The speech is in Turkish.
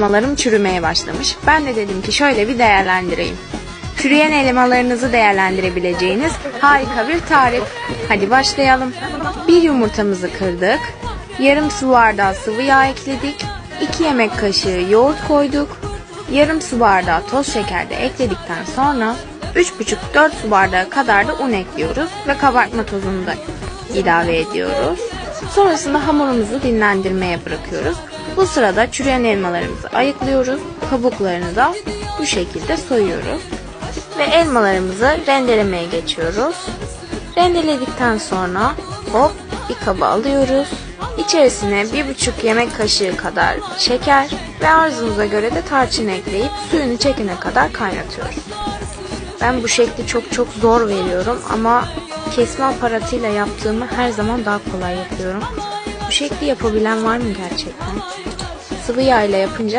elmalarım çürümeye başlamış. Ben de dedim ki şöyle bir değerlendireyim. Çürüyen elmalarınızı değerlendirebileceğiniz harika bir tarif. Hadi başlayalım. Bir yumurtamızı kırdık. Yarım su bardağı sıvı yağ ekledik. 2 yemek kaşığı yoğurt koyduk. Yarım su bardağı toz şeker de ekledikten sonra 3,5-4 su bardağı kadar da un ekliyoruz ve kabartma tozunu da ilave ediyoruz. Sonrasında hamurumuzu dinlendirmeye bırakıyoruz. Bu sırada çürüyen elmalarımızı ayıklıyoruz. Kabuklarını da bu şekilde soyuyoruz. Ve elmalarımızı rendelemeye geçiyoruz. Rendeledikten sonra hop bir kaba alıyoruz. İçerisine bir buçuk yemek kaşığı kadar şeker ve arzunuza göre de tarçın ekleyip suyunu çekene kadar kaynatıyoruz. Ben bu şekli çok çok zor veriyorum ama kesme aparatıyla yaptığımı her zaman daha kolay yapıyorum. Bu şekli yapabilen var mı gerçekten? Sıvı yağ ile yapınca